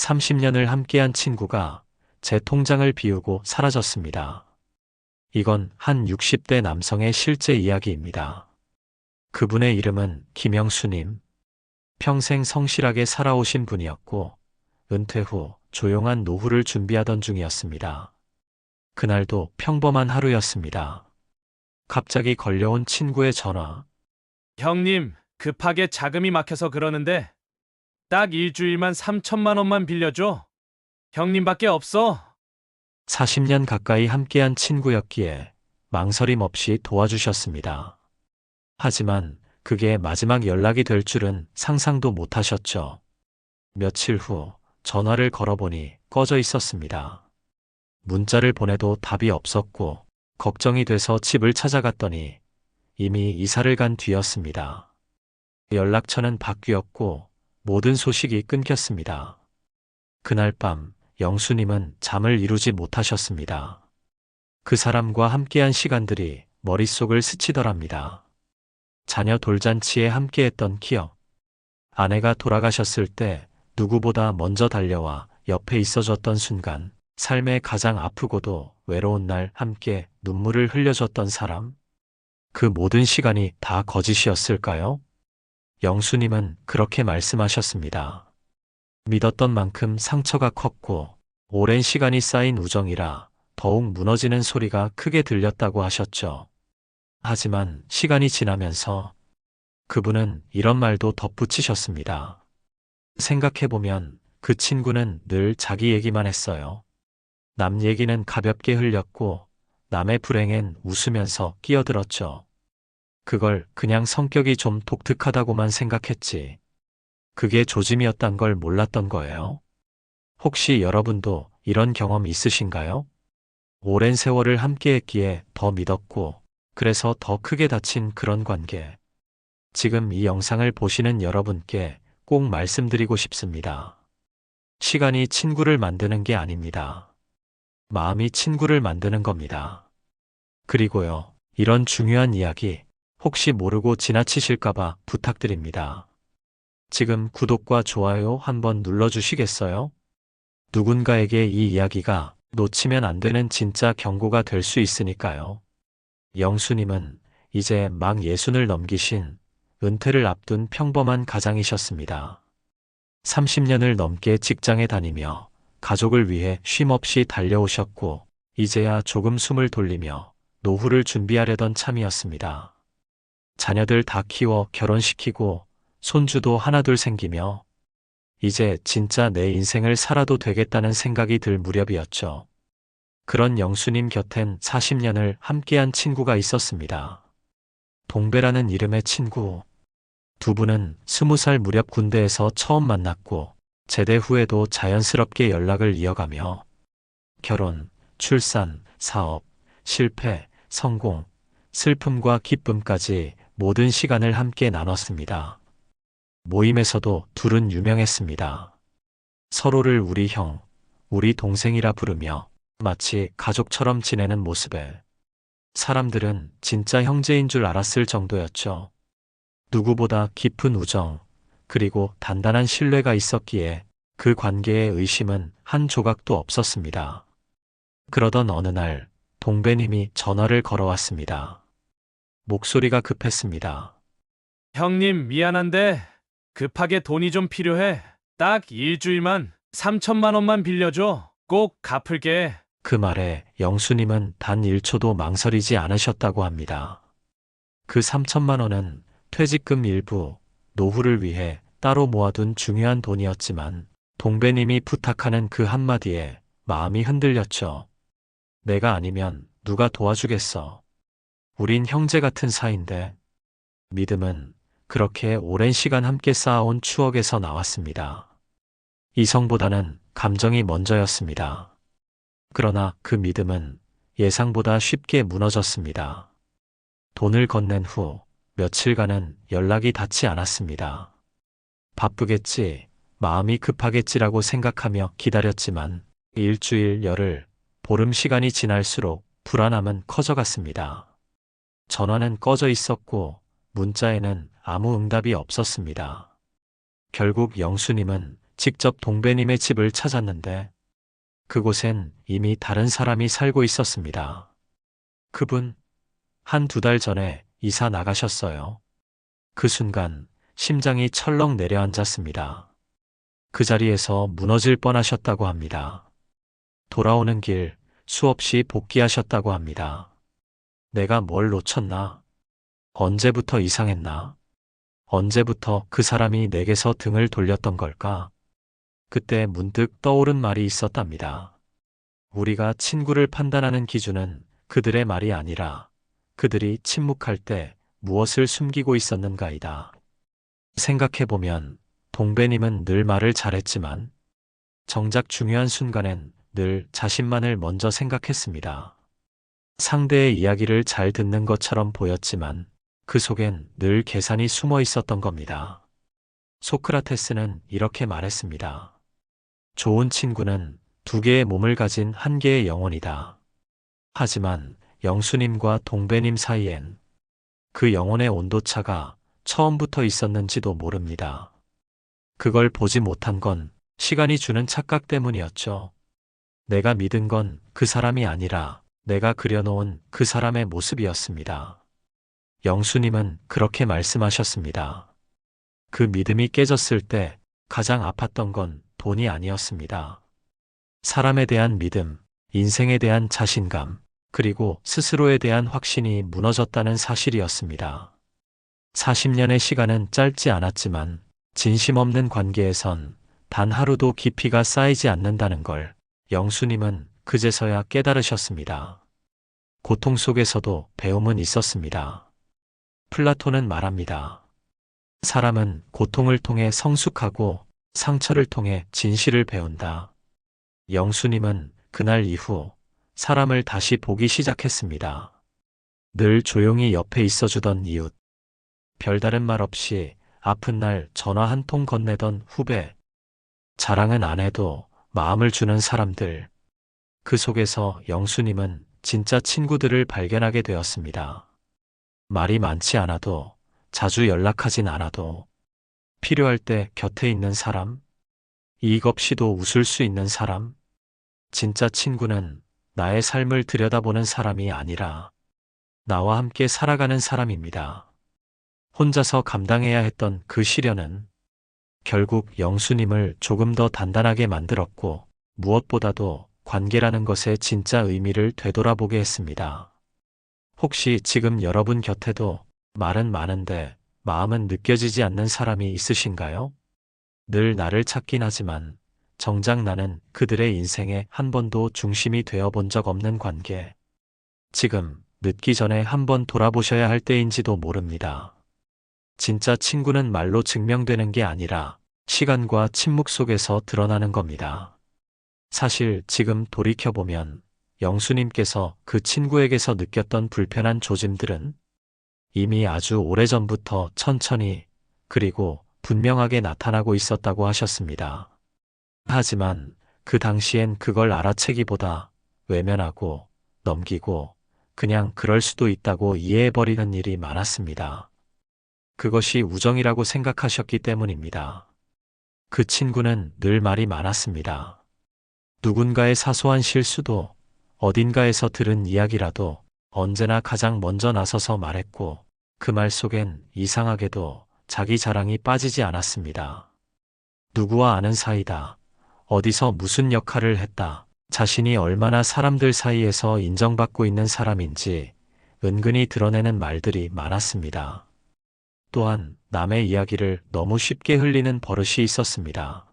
30년을 함께한 친구가 제 통장을 비우고 사라졌습니다. 이건 한 60대 남성의 실제 이야기입니다. 그분의 이름은 김영수님. 평생 성실하게 살아오신 분이었고, 은퇴 후 조용한 노후를 준비하던 중이었습니다. 그날도 평범한 하루였습니다. 갑자기 걸려온 친구의 전화. 형님, 급하게 자금이 막혀서 그러는데 딱 일주일만 3천만 원만 빌려줘. 형님밖에 없어. 40년 가까이 함께한 친구였기에 망설임 없이 도와주셨습니다. 하지만 그게 마지막 연락이 될 줄은 상상도 못 하셨죠. 며칠 후 전화를 걸어보니 꺼져 있었습니다. 문자를 보내도 답이 없었고 걱정이 돼서 집을 찾아갔더니 이미 이사를 간 뒤였습니다. 연락처는 바뀌었고 모든 소식이 끊겼습니다. 그날 밤 영수님은 잠을 이루지 못하셨습니다. 그 사람과 함께한 시간들이 머릿속을 스치더랍니다. 자녀 돌잔치에 함께했던 기억. 아내가 돌아가셨을 때 누구보다 먼저 달려와 옆에 있어줬던 순간, 삶의 가장 아프고도 외로운 날 함께 눈물을 흘려줬던 사람. 그 모든 시간이 다 거짓이었을까요? 영수님은 그렇게 말씀하셨습니다. 믿었던 만큼 상처가 컸고 오랜 시간이 쌓인 우정이라 더욱 무너지는 소리가 크게 들렸다고 하셨죠. 하지만 시간이 지나면서 그분은 이런 말도 덧붙이셨습니다. 생각해보면 그 친구는 늘 자기 얘기만 했어요. 남 얘기는 가볍게 흘렸고 남의 불행엔 웃으면서 끼어들었죠. 그걸 그냥 성격이 좀 독특하다고만 생각했지. 그게 조짐이었단 걸 몰랐던 거예요. 혹시 여러분도 이런 경험 있으신가요? 오랜 세월을 함께 했기에 더 믿었고, 그래서 더 크게 다친 그런 관계. 지금 이 영상을 보시는 여러분께 꼭 말씀드리고 싶습니다. 시간이 친구를 만드는 게 아닙니다. 마음이 친구를 만드는 겁니다. 그리고요, 이런 중요한 이야기 혹시 모르고 지나치실까봐 부탁드립니다. 지금 구독과 좋아요 한번 눌러주시겠어요? 누군가에게 이 이야기가 놓치면 안 되는 진짜 경고가 될 수 있으니까요. 영수님은 이제 막 예순을 넘기신 은퇴를 앞둔 평범한 가장이셨습니다. 30년을 넘게 직장에 다니며 가족을 위해 쉼없이 달려오셨고, 이제야 조금 숨을 돌리며 노후를 준비하려던 참이었습니다. 자녀들 다 키워 결혼시키고 손주도 하나둘 생기며 이제 진짜 내 인생을 살아도 되겠다는 생각이 들 무렵이었죠. 그런 영수님 곁엔 40년을 함께한 친구가 있었습니다. 동배라는 이름의 친구. 두 분은 20살 무렵 군대에서 처음 만났고 제대 후에도 자연스럽게 연락을 이어가며 결혼, 출산, 사업, 실패, 성공, 슬픔과 기쁨까지 모든 시간을 함께 나눴습니다. 모임에서도 둘은 유명했습니다. 서로를 우리 형, 우리 동생이라 부르며 마치 가족처럼 지내는 모습에 사람들은 진짜 형제인 줄 알았을 정도였죠. 누구보다 깊은 우정, 그리고 단단한 신뢰가 있었기에 그 관계에 의심은 한 조각도 없었습니다. 그러던 어느 날 동배님이 전화를 걸어왔습니다. 목소리가 급했습니다. 형님, 미안한데 급하게 돈이 좀 필요해. 딱 일주일만 3천만 원만 빌려줘. 꼭 갚을게. 그 말에 영수님은 단 1초도 망설이지 않으셨다고 합니다. 그 3천만 원은 퇴직금 일부, 노후를 위해 따로 모아둔 중요한 돈이었지만 동배님이 부탁하는 그 한마디에 마음이 흔들렸죠. 내가 아니면 누가 도와주겠어. 우린 형제 같은 사이인데. 믿음은 그렇게 오랜 시간 함께 쌓아온 추억에서 나왔습니다. 이성보다는 감정이 먼저였습니다. 그러나 그 믿음은 예상보다 쉽게 무너졌습니다. 돈을 건넨 후 며칠간은 연락이 닿지 않았습니다. 바쁘겠지, 마음이 급하겠지라고 생각하며 기다렸지만 일주일, 열흘, 보름 시간이 지날수록 불안함은 커져갔습니다. 전화는 꺼져 있었고 문자에는 아무 응답이 없었습니다. 결국 영수님은 직접 동배님의 집을 찾았는데 그곳엔 이미 다른 사람이 살고 있었습니다. 그분 한 두 달 전에 이사 나가셨어요. 그 순간 심장이 철렁 내려앉았습니다. 그 자리에서 무너질 뻔하셨다고 합니다. 돌아오는 길 수없이 복귀하셨다고 합니다. 내가 뭘 놓쳤나? 언제부터 이상했나? 언제부터 그 사람이 내게서 등을 돌렸던 걸까? 그때 문득 떠오른 말이 있었답니다. 우리가 친구를 판단하는 기준은 그들의 말이 아니라 그들이 침묵할 때 무엇을 숨기고 있었는가이다. 생각해보면 동배님은 늘 말을 잘했지만 정작 중요한 순간엔 늘 자신만을 먼저 생각했습니다. 상대의 이야기를 잘 듣는 것처럼 보였지만 그 속엔 늘 계산이 숨어 있었던 겁니다. 소크라테스는 이렇게 말했습니다. 좋은 친구는 두 개의 몸을 가진 한 개의 영혼이다. 하지만 영수님과 동배님 사이엔 그 영혼의 온도차가 처음부터 있었는지도 모릅니다. 그걸 보지 못한 건 시간이 주는 착각 때문이었죠. 내가 믿은 건 그 사람이 아니라 내가 그려놓은 그 사람의 모습이었습니다. 영수님은 그렇게 말씀하셨습니다. 그 믿음이 깨졌을 때 가장 아팠던 건 돈이 아니었습니다. 사람에 대한 믿음, 인생에 대한 자신감, 그리고 스스로에 대한 확신이 무너졌다는 사실이었습니다. 40년의 시간은 짧지 않았지만 진심 없는 관계에선 단 하루도 깊이가 쌓이지 않는다는 걸 영수님은 그제서야 깨달으셨습니다. 고통 속에서도 배움은 있었습니다. 플라톤은 말합니다. 사람은 고통을 통해 성숙하고 상처를 통해 진실을 배운다. 영수님은 그날 이후 사람을 다시 보기 시작했습니다. 늘 조용히 옆에 있어주던 이웃. 별다른 말 없이 아픈 날 전화 한 통 건네던 후배. 자랑은 안 해도 마음을 주는 사람들. 그 속에서 영수님은 진짜 친구들을 발견하게 되었습니다. 말이 많지 않아도 자주 연락하진 않아도 필요할 때 곁에 있는 사람, 이익 없이도 웃을 수 있는 사람, 진짜 친구는 나의 삶을 들여다보는 사람이 아니라 나와 함께 살아가는 사람입니다. 혼자서 감당해야 했던 그 시련은 결국 영수님을 조금 더 단단하게 만들었고 무엇보다도 관계라는 것의 진짜 의미를 되돌아보게 했습니다. 혹시 지금 여러분 곁에도 말은 많은데 마음은 느껴지지 않는 사람이 있으신가요? 늘 나를 찾긴 하지만 정작 나는 그들의 인생에 한 번도 중심이 되어 본 적 없는 관계. 지금 늦기 전에 한번 돌아보셔야 할 때인지도 모릅니다. 진짜 친구는 말로 증명되는 게 아니라 시간과 침묵 속에서 드러나는 겁니다. 사실 지금 돌이켜보면 영수님께서 그 친구에게서 느꼈던 불편한 조짐들은 이미 아주 오래전부터 천천히 그리고 분명하게 나타나고 있었다고 하셨습니다. 하지만 그 당시엔 그걸 알아채기보다 외면하고 넘기고 그냥 그럴 수도 있다고 이해해버리는 일이 많았습니다. 그것이 우정이라고 생각하셨기 때문입니다. 그 친구는 늘 말이 많았습니다. 누군가의 사소한 실수도 어딘가에서 들은 이야기라도 언제나 가장 먼저 나서서 말했고 그 말 속엔 이상하게도 자기 자랑이 빠지지 않았습니다. 누구와 아는 사이다. 어디서 무슨 역할을 했다. 자신이 얼마나 사람들 사이에서 인정받고 있는 사람인지 은근히 드러내는 말들이 많았습니다. 또한 남의 이야기를 너무 쉽게 흘리는 버릇이 있었습니다.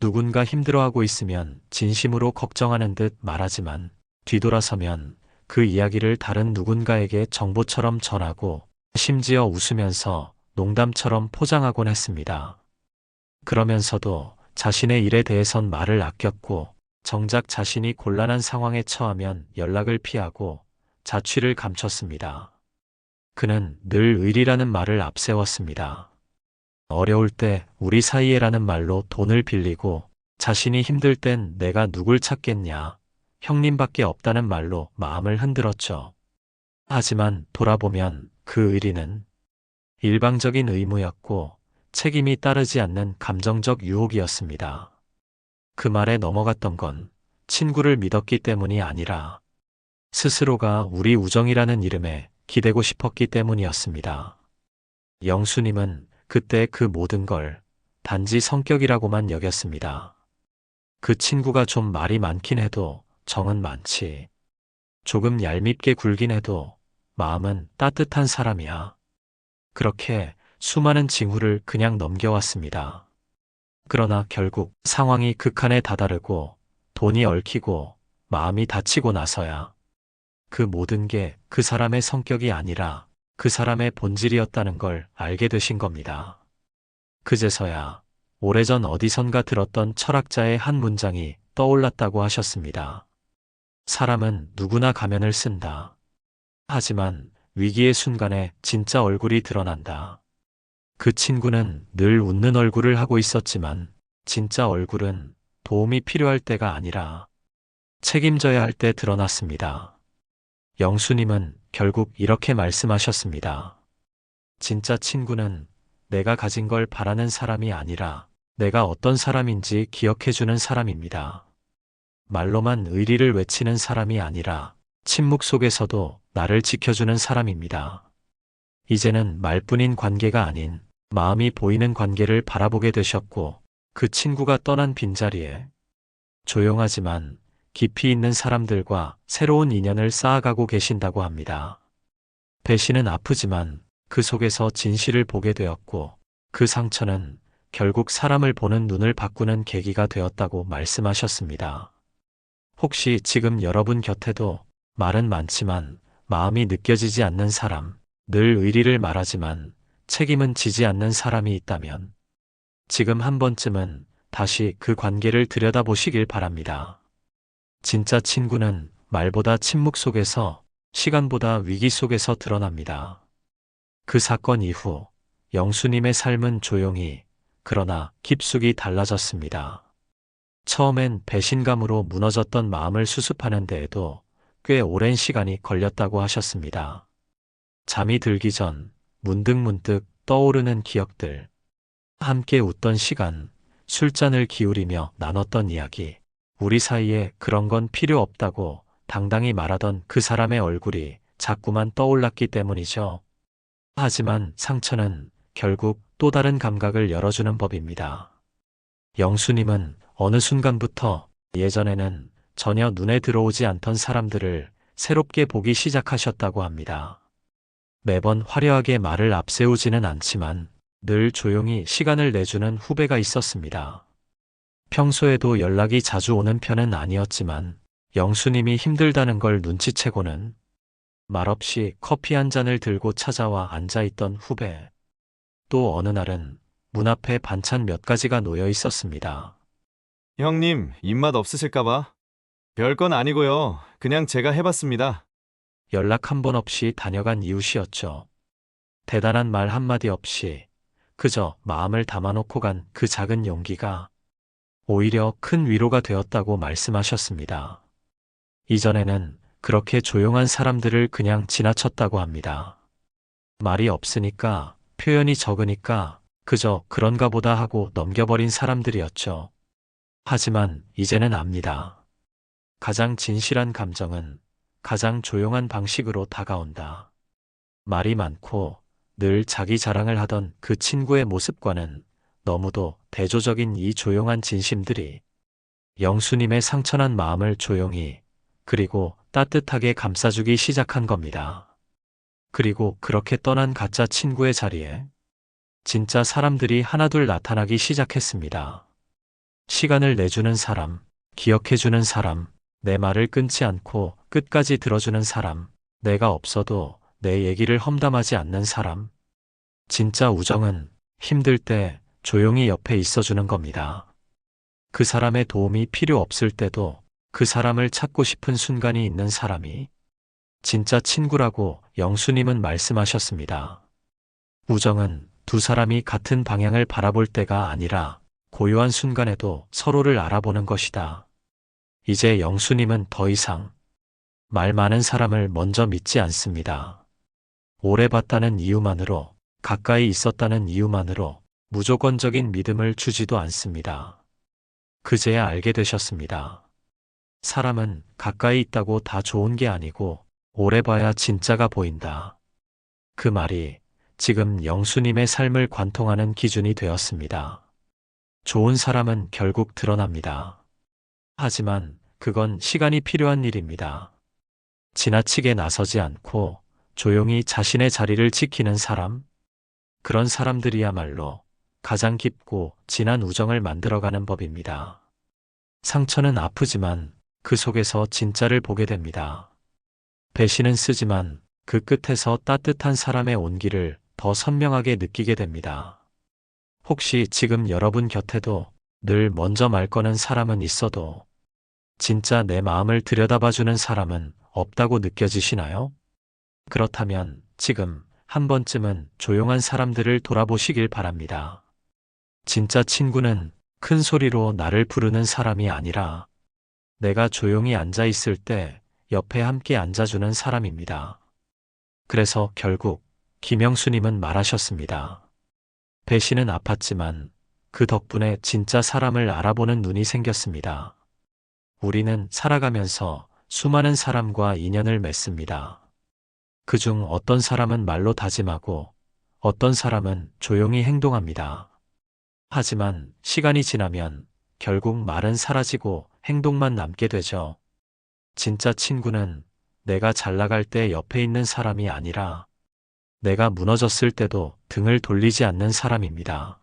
누군가 힘들어하고 있으면 진심으로 걱정하는 듯 말하지만 뒤돌아서면 그 이야기를 다른 누군가에게 정보처럼 전하고 심지어 웃으면서 농담처럼 포장하곤 했습니다. 그러면서도 자신의 일에 대해선 말을 아꼈고 정작 자신이 곤란한 상황에 처하면 연락을 피하고 자취를 감췄습니다. 그는 늘 의리라는 말을 앞세웠습니다. 어려울 때 우리 사이에라는 말로 돈을 빌리고 자신이 힘들 땐 내가 누굴 찾겠냐. 형님밖에 없다는 말로 마음을 흔들었죠. 하지만 돌아보면 그 의리는 일방적인 의무였고 책임이 따르지 않는 감정적 유혹이었습니다. 그 말에 넘어갔던 건 친구를 믿었기 때문이 아니라 스스로가 우리 우정이라는 이름에 기대고 싶었기 때문이었습니다. 영수님은 그때 그 모든 걸 단지 성격이라고만 여겼습니다. 그 친구가 좀 말이 많긴 해도 정은 많지. 조금 얄밉게 굴긴 해도 마음은 따뜻한 사람이야. 그렇게 수많은 징후를 그냥 넘겨왔습니다. 그러나 결국 상황이 극한에 다다르고 돈이 얽히고 마음이 다치고 나서야 그 모든 게 그 사람의 성격이 아니라 그 사람의 본질이었다는 걸 알게 되신 겁니다. 그제서야 오래전 어디선가 들었던 철학자의 한 문장이 떠올랐다고 하셨습니다. 사람은 누구나 가면을 쓴다. 하지만 위기의 순간에 진짜 얼굴이 드러난다. 그 친구는 늘 웃는 얼굴을 하고 있었지만 진짜 얼굴은 도움이 필요할 때가 아니라 책임져야 할 때 드러났습니다. 영수님은 결국 이렇게 말씀하셨습니다. 진짜 친구는 내가 가진 걸 바라는 사람이 아니라 내가 어떤 사람인지 기억해주는 사람입니다. 말로만 의리를 외치는 사람이 아니라 침묵 속에서도 나를 지켜주는 사람입니다. 이제는 말뿐인 관계가 아닌 마음이 보이는 관계를 바라보게 되셨고 그 친구가 떠난 빈자리에 조용하지만 깊이 있는 사람들과 새로운 인연을 쌓아가고 계신다고 합니다. 배신은 아프지만 그 속에서 진실을 보게 되었고 그 상처는 결국 사람을 보는 눈을 바꾸는 계기가 되었다고 말씀하셨습니다. 혹시 지금 여러분 곁에도 말은 많지만 마음이 느껴지지 않는 사람, 늘 의리를 말하지만 책임은 지지 않는 사람이 있다면 지금 한 번쯤은 다시 그 관계를 들여다보시길 바랍니다. 진짜 친구는 말보다 침묵 속에서 시간보다 위기 속에서 드러납니다. 그 사건 이후 영수님의 삶은 조용히 그러나 깊숙이 달라졌습니다. 처음엔 배신감으로 무너졌던 마음을 수습하는 데에도 꽤 오랜 시간이 걸렸다고 하셨습니다. 잠이 들기 전 문득문득 떠오르는 기억들, 함께 웃던 시간, 술잔을 기울이며 나눴던 이야기, 우리 사이에 그런 건 필요 없다고 당당히 말하던 그 사람의 얼굴이 자꾸만 떠올랐기 때문이죠. 하지만 상처는 결국 또 다른 감각을 열어주는 법입니다. 영수님은 어느 순간부터 예전에는 전혀 눈에 들어오지 않던 사람들을 새롭게 보기 시작하셨다고 합니다. 매번 화려하게 말을 앞세우지는 않지만 늘 조용히 시간을 내주는 후배가 있었습니다. 평소에도 연락이 자주 오는 편은 아니었지만 영수님이 힘들다는 걸 눈치채고는 말없이 커피 한 잔을 들고 찾아와 앉아있던 후배. 또 어느 날은 문 앞에 반찬 몇 가지가 놓여 있었습니다. 형님, 입맛 없으실까봐? 별건 아니고요. 그냥 제가 해봤습니다. 연락 한 번 없이 다녀간 이웃이었죠. 대단한 말 한마디 없이 그저 마음을 담아놓고 간 그 작은 용기가 오히려 큰 위로가 되었다고 말씀하셨습니다. 이전에는 그렇게 조용한 사람들을 그냥 지나쳤다고 합니다. 말이 없으니까, 표현이 적으니까, 그저 그런가 보다 하고 넘겨버린 사람들이었죠. 하지만 이제는 압니다. 가장 진실한 감정은 가장 조용한 방식으로 다가온다. 말이 많고 늘 자기 자랑을 하던 그 친구의 모습과는 너무도 대조적인 이 조용한 진심들이 영수님의 상처난 마음을 조용히 그리고 따뜻하게 감싸주기 시작한 겁니다. 그리고 그렇게 떠난 가짜 친구의 자리에 진짜 사람들이 하나둘 나타나기 시작했습니다. 시간을 내주는 사람, 기억해주는 사람, 내 말을 끊지 않고 끝까지 들어주는 사람, 내가 없어도 내 얘기를 험담하지 않는 사람. 진짜 우정은 힘들 때 조용히 옆에 있어주는 겁니다. 그 사람의 도움이 필요 없을 때도 그 사람을 찾고 싶은 순간이 있는 사람이 진짜 친구라고 영수님은 말씀하셨습니다. 우정은 두 사람이 같은 방향을 바라볼 때가 아니라 고요한 순간에도 서로를 알아보는 것이다. 이제 영수님은 더 이상 말 많은 사람을 먼저 믿지 않습니다. 오래 봤다는 이유만으로, 가까이 있었다는 이유만으로 무조건적인 믿음을 주지도 않습니다. 그제야 알게 되셨습니다. 사람은 가까이 있다고 다 좋은 게 아니고 오래 봐야 진짜가 보인다. 그 말이 지금 영수님의 삶을 관통하는 기준이 되었습니다. 좋은 사람은 결국 드러납니다. 하지만 그건 시간이 필요한 일입니다. 지나치게 나서지 않고 조용히 자신의 자리를 지키는 사람, 그런 사람들이야말로 가장 깊고 진한 우정을 만들어가는 법입니다. 상처는 아프지만 그 속에서 진짜를 보게 됩니다. 배신은 쓰지만 그 끝에서 따뜻한 사람의 온기를 더 선명하게 느끼게 됩니다. 혹시 지금 여러분 곁에도 늘 먼저 말 거는 사람은 있어도 진짜 내 마음을 들여다봐주는 사람은 없다고 느껴지시나요? 그렇다면 지금 한 번쯤은 조용한 사람들을 돌아보시길 바랍니다. 진짜 친구는 큰 소리로 나를 부르는 사람이 아니라 내가 조용히 앉아 있을 때 옆에 함께 앉아주는 사람입니다. 그래서 결국 김영수님은 말하셨습니다. 배신은 아팠지만 그 덕분에 진짜 사람을 알아보는 눈이 생겼습니다. 우리는 살아가면서 수많은 사람과 인연을 맺습니다. 그중 어떤 사람은 말로 다짐하고 어떤 사람은 조용히 행동합니다. 하지만 시간이 지나면 결국 말은 사라지고 행동만 남게 되죠. 진짜 친구는 내가 잘 나갈 때 옆에 있는 사람이 아니라 내가 무너졌을 때도 등을 돌리지 않는 사람입니다.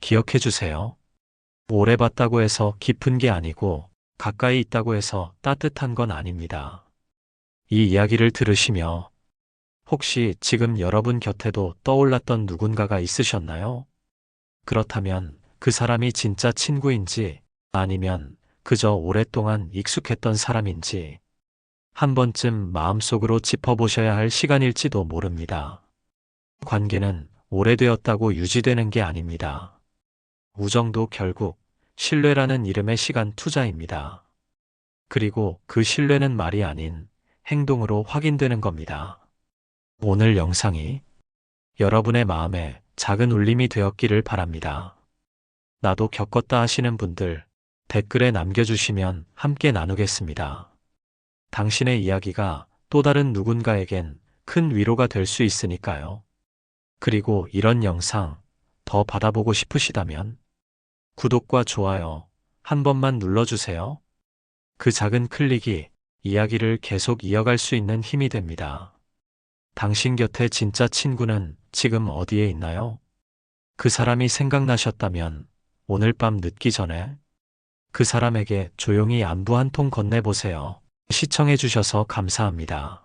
기억해 주세요. 오래 봤다고 해서 깊은 게 아니고 가까이 있다고 해서 따뜻한 건 아닙니다. 이 이야기를 들으시며 혹시 지금 여러분 곁에도 떠올랐던 누군가가 있으셨나요? 그렇다면 그 사람이 진짜 친구인지 아니면 그저 오랫동안 익숙했던 사람인지 한 번쯤 마음속으로 짚어보셔야 할 시간일지도 모릅니다. 관계는 오래되었다고 유지되는 게 아닙니다. 우정도 결국 신뢰라는 이름의 시간 투자입니다. 그리고 그 신뢰는 말이 아닌 행동으로 확인되는 겁니다. 오늘 영상이 여러분의 마음에 작은 울림이 되었기를 바랍니다. 나도 겪었다 하시는 분들 댓글에 남겨주시면 함께 나누겠습니다. 당신의 이야기가 또 다른 누군가에겐 큰 위로가 될 수 있으니까요. 그리고 이런 영상 더 받아보고 싶으시다면 구독과 좋아요 한 번만 눌러주세요. 그 작은 클릭이 이야기를 계속 이어갈 수 있는 힘이 됩니다. 당신 곁에 진짜 친구는 지금 어디에 있나요? 그 사람이 생각나셨다면 오늘 밤 늦기 전에 그 사람에게 조용히 안부 한 통 건네보세요. 시청해주셔서 감사합니다.